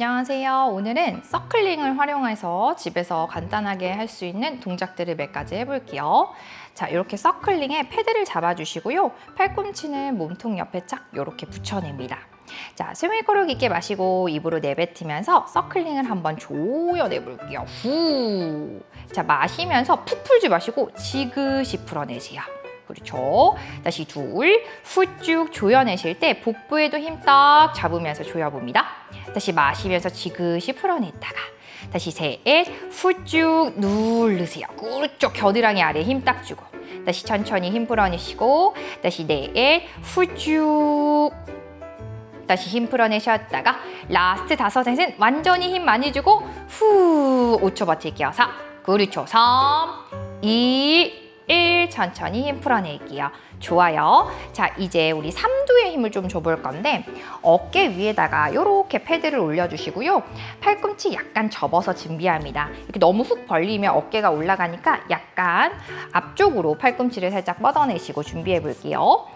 안녕하세요. 오늘은 서클링을 활용해서 집에서 간단하게 할 수 있는 동작들을 몇 가지 해볼게요. 자, 이렇게 서클링에 패드를 잡아주시고요. 팔꿈치는 몸통 옆에 쫙 이렇게 붙여냅니다. 자, 숨을 고르게 깊게 마시고 입으로 내뱉으면서 서클링을 한번 조여내 볼게요. 후. 자, 마시면서 푹 풀지 마시고 지그시 풀어내세요. 그렇죠. 다시 둘, 후쭉 조여내실 때 복부에도 힘 딱 잡으면서 조여봅니다. 다시 마시면서 지그시 풀어냈다가 다시 셋, 후쭉 누르세요. 그렇죠. 겨드랑이 아래 힘 딱 주고 다시 천천히 힘 풀어내시고 다시 넷, 후쭉 다시 힘 풀어내셨다가 라스트 다섯넷은 완전히 힘 많이 주고 후 5초 버틸게요. 4, 그렇죠. 3, 2, 1 천천히 힘 풀어낼게요. 좋아요. 자, 이제 우리 삼두에 힘을 좀 줘볼 건데 어깨 위에다가 이렇게 패드를 올려주시고요. 팔꿈치 약간 접어서 준비합니다. 이렇게 너무 훅 벌리면 어깨가 올라가니까 약간 앞쪽으로 팔꿈치를 살짝 뻗어내시고 준비해 볼게요.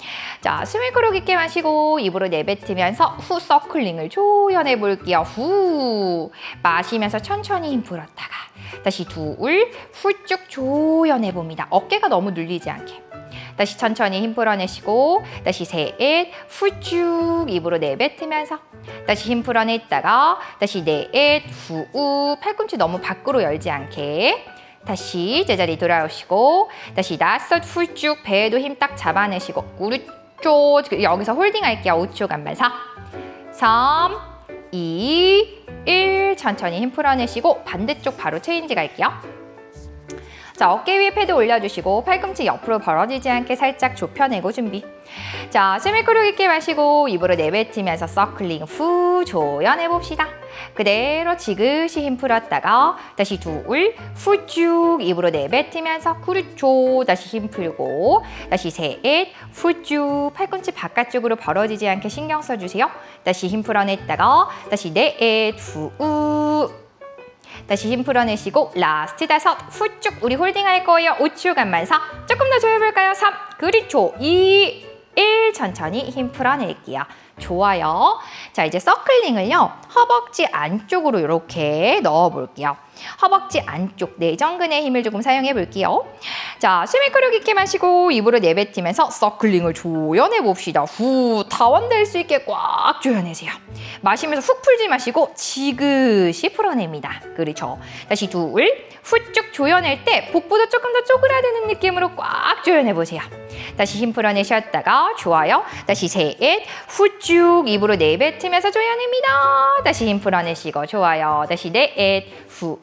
자, 숨을 고르 깊게 마시고 입으로 내뱉으면서 후 서클링을 조여내 볼게요. 후 마시면서 천천히 힘 풀었다가 다시 둘, 훌쭉 조 여내 봅니다. 어깨가 너무 눌리지 않게. 다시 천천히 힘 풀어내시고 다시 셋, 훌쭉 입으로 내뱉으면서 다시 힘 풀어냈다가 다시 넷, 후, 팔꿈치 너무 밖으로 열지 않게 다시 제자리 돌아오시고 다시 다섯, 훌쭉 배에도 힘 딱 잡아내시고 우르쪼 여기서 홀딩 할게요. 5초간만 4, 3, 2, 1 천천히 힘 풀어내시고 반대쪽 바로 체인지 갈게요. 자, 어깨 위에 패드 올려주시고 팔꿈치 옆으로 벌어지지 않게 살짝 좁혀내고 준비. 자, 숨을 고르 깊게 마시고 입으로 내뱉으면서 서클링 후 조여내봅시다. 그대로 지그시 힘 풀었다가 다시 둘, 후 쭉 입으로 내뱉으면서 그렇죠. 다시 힘 풀고 다시 셋, 후 쭉 팔꿈치 바깥쪽으로 벌어지지 않게 신경 써주세요. 다시 힘 풀어냈다가 다시 넷, 후, 다시 힘 풀어내시고 라스트 다섯 후쭉 우리 홀딩 할 거예요. 5초 간만 4 조금 더 조여볼까요? 3 그렇죠 2 1 천천히 힘 풀어낼게요 좋아요 자 이제 서클링을요 허벅지 안쪽으로 이렇게 넣어 볼게요 허벅지 안쪽 내전근의 힘을 조금 사용해 볼게요 자 숨을 고르 깊게 마시고 입으로 내뱉으면서 서클링을 조여내 봅시다 후 다원될 수 있게 꽉 조여내세요 마시면서 훅 풀지 마시고 지그시 풀어냅니다. 그렇죠. 다시 둘, 후쭉 조여낼 때 복부도 조금 더 쪼그라드는 느낌으로 꽉 조여내보세요. 다시 힘 풀어내셨다가 좋아요. 다시 셋, 후쭉 입으로 내뱉으면서 조여냅니다. 다시 힘 풀어내시고 좋아요. 다시 넷, 후,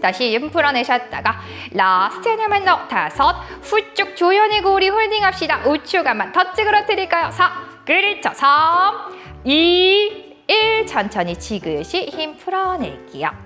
다시 힘 풀어내셨다가 라스트 하나만 더 다섯. 후쭉 조여내고 우리 홀딩합시다. 5초간만 더 찌그러뜨릴까요? 4 그렇죠. 3 2 1 천천히 지그시 힘 풀어낼게요